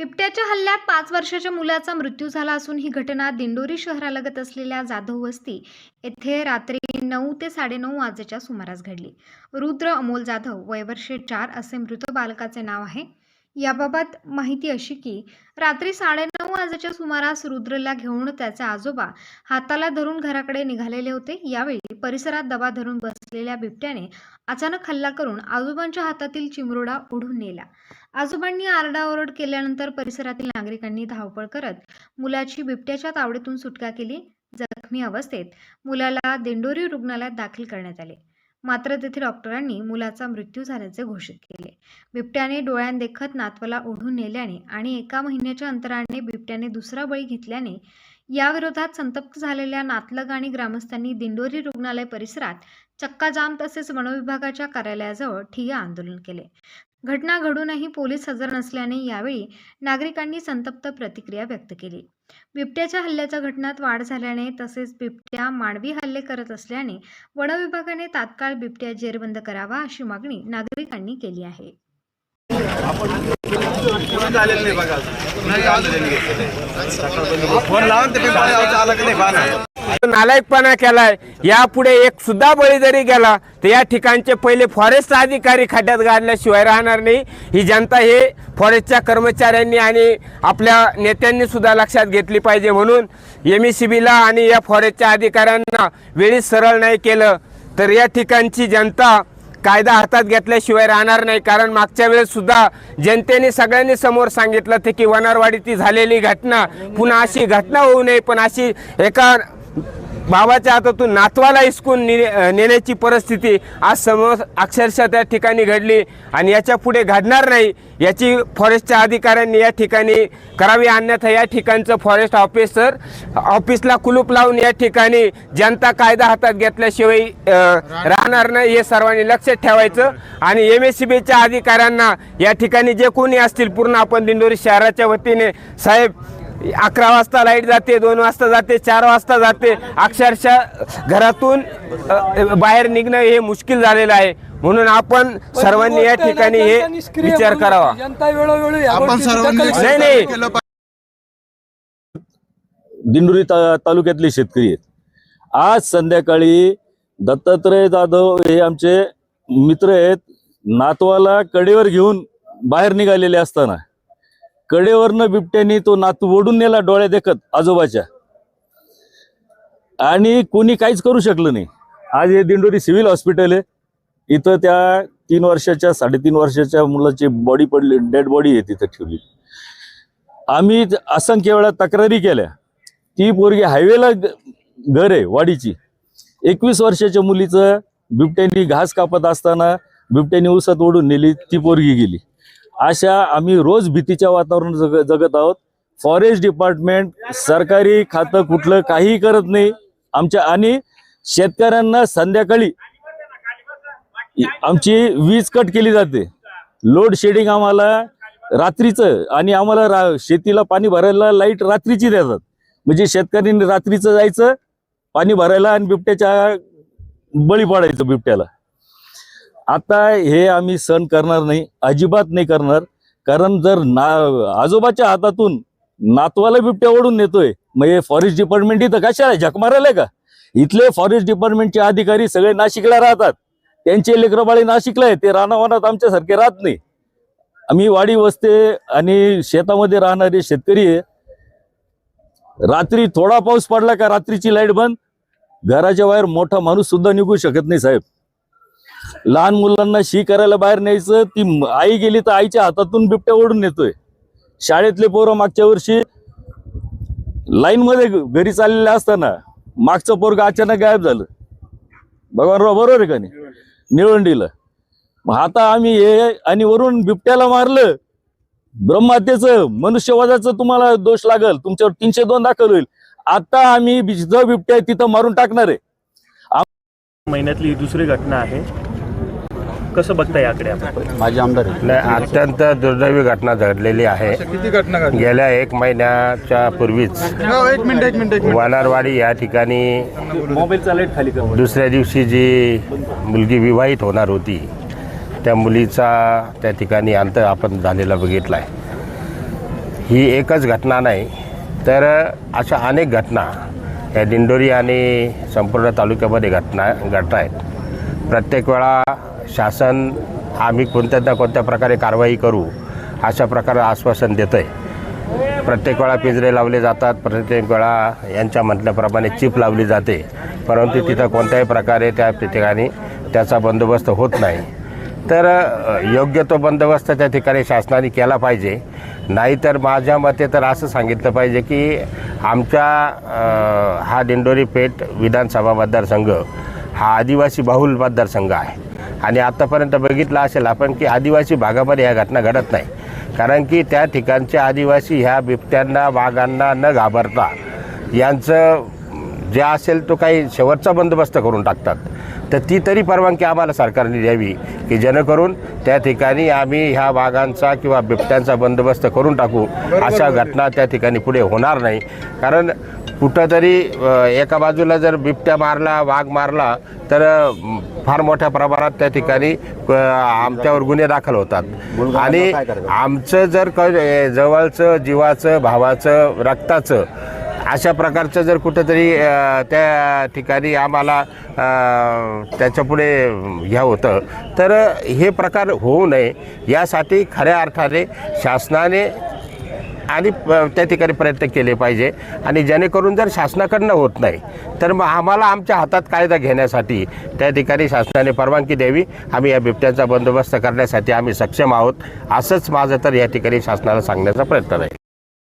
बिबट्याच्या हल्ल्यात पाच वर्षाच्या मुलाचा मृत्यू झाला असून ही घटना दिंडोरी शहरालगत असलेल्या जाधव वस्ती येथे रात्री नऊ ते साडेनऊ वाजेच्या सुमारास घडली. रुद्र अमोल जाधव वयवर्षे चार असे मृत बालकाचे नाव आहे. याबाबत माहिती अशी की रात्री साडेनऊ वाजेच्या सुमारास रुद्रला घेऊन त्याचे आजोबा हाताला धरून घराकडे निघालेले होते. यावेळी परिसरात दबा धरून बसलेल्या बिबट्याने अचानक हल्ला करून आजोबांच्या हातातील चिमरुडा ओढून नेला. आजोबांनी आरडाओरड केल्यानंतर परिसरातील नागरिकांनी धावपळ करत मुलाची बिबट्याच्या तावडीतून सुटका केली. जखमी अवस्थेत मुलाला दिंडोरी रुग्णालयात दाखल करण्यात आले. मात्र तेथे डॉक्टरांनी मुलाचा मृत्यू झाल्याचे घोषित केले. बिबट्याने डोळ्यांदेखत नातवाला ओढून नेल्याने आणि एका महिन्याच्या अंतराने बिबट्याने दुसरा बळी घेतल्याने याविरोधात संतप्त झालेल्या नातलग आणि ग्रामस्थांनी दिंडोरी रुग्णालय परिसरात चक्काजाम तसेच वनविभागाच्या कार्यालयाजवळ ठिय्या आंदोलन केले. घटना घडूनही पोलीस हजर नसल्याने यावेळी नागरिकांनी संतप्त प्रतिक्रिया व्यक्त केली. बिबट्याच्या हल्ल्याच्या घटनात वाढ झाल्याने तसेच बिबट्या मानवी हल्ले करत असल्याने वनविभागाने तात्काळ बिबट्या जेरबंद करावा अशी मागणी नागरिकांनी केली आहे. आलेलं नाही बघा फोन लावून ते आलं की नाही पाहणार नालायकपणा केलाय. यापुढे एक सुद्धा बळी जरी गेला तर या ठिकाणचे पहिले फॉरेस्ट अधिकारी खड्ड्यात गाडल्याशिवाय राहणार नाही. ही जनता हे फॉरेस्टच्या कर्मचाऱ्यांनी आणि आपल्या नेत्यांनी सुद्धा लक्षात घेतली पाहिजे म्हणून एम ई सी बीला आणि या फॉरेस्टच्या अधिकाऱ्यांना वेळीच सरळ नाही केलं. तर या ठिकाणची जनता कायदा हातात घेतल्याशिवाय राहणार नाही. कारण मागच्या वेळेस सुद्धा जनतेने सगळ्यांनी समोर सांगितलं ते की वनारवाडीची झालेली घटना पुन्हा अशी घटना होऊ नये पण अशी एका बाबाच्या हातातून नातवाला हिसकून ने- नेण्याची परिस्थिती आज समोर अक्षरशः त्या ठिकाणी घडली आणि याच्यापुढे घडणार नाही याची फॉरेस्टच्या अधिकाऱ्यांनी या ठिकाणी करावी अन्यथा या ठिकाणचं फॉरेस्ट ऑफिसर ऑफिसला कुलूप लावून या ठिकाणी जनता कायदा हातात घेतल्याशिवाय राहणार नाही हे सर्वांनी लक्षात ठेवायचं. आणि एम एस सी बीच्या अधिकाऱ्यांना या ठिकाणी जे कोणी असतील पूर्ण आपण दिंडोरी शहराच्या वतीने साहेब अकरा वाजता लाइट जाते दोन वाजता जाते चार वाजता जाते. अक्षरशः घरातून बाहेर निघणं हे मुश्किल झालेलं आहे. म्हणून आपण सर्वांनी या ठिकाणी हे विचार करावा. नाही. नाही. दिंडोरी ता तालुक्यातले शेतकरी आहेत. आज संध्याकाळी दत्तात्रय जाधव हे आमचे मित्र आहेत. नातवाला कडेवर घेऊन बाहेर निघालेले असताना कडेवरनं बिबट्यानी तो नातू ओढून नेला डोळ्या देखत आजोबाच्या. आणि कोणी काहीच करू शकलं नाही. आज हे दिंडोरी सिव्हिल हॉस्पिटल आहे. इथं त्या तीन वर्षाच्या साडेतीन वर्षाच्या मुलाची बॉडी पडली डेड बॉडी आहे तिथं ठेवली. आम्ही असंख्य वेळा तक्रारी केल्या. ती पोरगी हायवेला घर आहे वाडीची. एकवीस वर्षाच्या मुलीचं बिबट्यानी घास कापत असताना बिबट्यानी उसात ओढून नेली ती पोरगी गेली. अशा आम्ही रोज भीतीच्या वातावरण जग जगत आहोत. फॉरेस्ट डिपार्टमेंट सरकारी खातं कुठलं काहीही करत नाही. आमच्या आणि शेतकऱ्यांना संध्याकाळी आमची वीज कट केली जाते. लोड शेडिंग आम्हाला रात्रीचं आणि आम्हाला रा शेतीला पाणी भरायला लाइट रात्रीची देतात. म्हणजे शेतकऱ्यांनी रात्रीचं जायचं पाणी भरायला आणि बिबट्याच्या बळी पडायचं बिबट्याला. आता हे आम्ही सण करणार नाही अजिबात नाही करणार. कारण जर ना आजोबाच्या हातातून नातवाला बिबट्या ओढून नेतोय मग हे फॉरेस्ट डिपार्टमेंट इथं कशाला झक मारायला का? इथले फॉरेस्ट डिपार्टमेंटचे अधिकारी सगळे नाशिकला राहतात. त्यांचे लेकरबाळी नाशिकला आहे ते रानावानात आमच्यासारखे राहत नाही. आम्ही वाडी वस्ते आणि शेतामध्ये राहणारे शेतकरी आहे. रात्री थोडा पाऊस पडला का रात्रीची लाइट बंद? घराच्या बाहेर मोठा माणूस सुद्धा निघू शकत नाही साहेब. लहान मुलांना शी करायला बाहेर न्यायचं ती आई गेली तर आईच्या हातातून बिबट्या ओढून नेतोय. शाळेतले पोरं मागच्या वर्षी लाईन मध्ये घरी चाललेले असताना मागचं पोरग अचानक गायब झालं. भगवानराव बरोबर आहे का नाही? निळवंडीला. मग आता आम्ही हे आणि वरून बिबट्याला मारलं. ब्रह्महत्येचं मनुष्यवादाचं तुम्हाला दोष लागल. तुमच्यावर तीनशे दोन दाखल होईल. आता आम्ही बि- बिबट्या तिथं मारून टाकणार आहे. महिन्यातली ही दुसरी घटना आहे. कसं बघता याकडे आपण? माझे आमदार आहे नाही अत्यंत दुर्दैवी घटना घडलेली आहे. किती घटना घडली गेल्या एक महिन्याच्या पूर्वीच हो, एक मिनिट एक मिनिट एक मिनिट. वानारवाडी या ठिकाणी मोबाईलचा लाइट खाली कर दुसऱ्या दिवशी जी मुलगी विवाहित होणार होती त्या मुलीचा त्या ठिकाणी अंत आपण झालेला बघितला आहे ही एकच घटना नाही तर अशा अनेक घटना या दिंडोरी आणि संपूर्ण तालुक्यामध्ये घटना घडत आहेत प्रत्येक वेळा शासन आम्ही कोणत्या ना कोणत्या प्रकारे कारवाई करू अशा प्रकारे आश्वासन देतं आहे प्रत्येक वेळा पिंजरे लावले जातात प्रत्येक वेळा यांच्या म्हटल्याप्रमाणे चिप लावली जाते. परंतु तिथं कोणत्याही प्रकारे त्या ठिकाणी त्याचा बंदोबस्त होत नाही. तर योग्य तो बंदोबस्त त्या ठिकाणी शासनाने केला पाहिजे. नाहीतर माझ्या मते तर असं सांगितलं पाहिजे की आमच्या हा दिंडोरी पेठ विधानसभा मतदारसंघ हा आदिवासी बहुल मतदारसंघ आहे. आणि आत्तापर्यंत बघितलं असेल आपण की आदिवासी भागामध्ये ह्या घटना घडत नाही. कारण की त्या ठिकाणचे आदिवासी ह्या बिबट्यांना वाघांना न घाबरता यांचं जे असेल तो काही शेवटचा बंदोबस्त करून टाकतात. तर ती तरी परवानगी आम्हाला सरकारने द्यावी की जेणेकरून त्या ठिकाणी आम्ही ह्या वाघांचा किंवा बिबट्यांचा बंदोबस्त करून टाकू. अशा घटना त्या ठिकाणी पुढे होणार नाही. कारण कुठंतरी एका बाजूला जर बिबट्या मारला वाघ मारला तर फार मोठ्या प्रमाणात त्या ठिकाणी आमच्यावर गुन्हे दाखल होतात. आणि आमचं जर क जवळचं जीवाचं भावाचं रक्ताचं अशा प्रकारचं जर कुठंतरी त्या ठिकाणी आम्हाला त्याच्यापुढे ह्या होतं तर हे प्रकार होऊ नये. यासाठी खऱ्या अर्थाने शासनाने आणि प- त्या ठिकाणी प्रयत्न केले पाहिजे. आणि जेणेकरून जर शासनाकडनं होत नाही तर मग आम्हाला आमच्या हातात कायदा घेण्यासाठी त्या ठिकाणी शासनाने परवानगी द्यावी. आम्ही या बिबट्यांचा बंदोबस्त करण्यासाठी आम्ही सक्षम आहोत. असंच माझं तर या ठिकाणी शासनाला सांगण्याचा प्रयत्न आहे.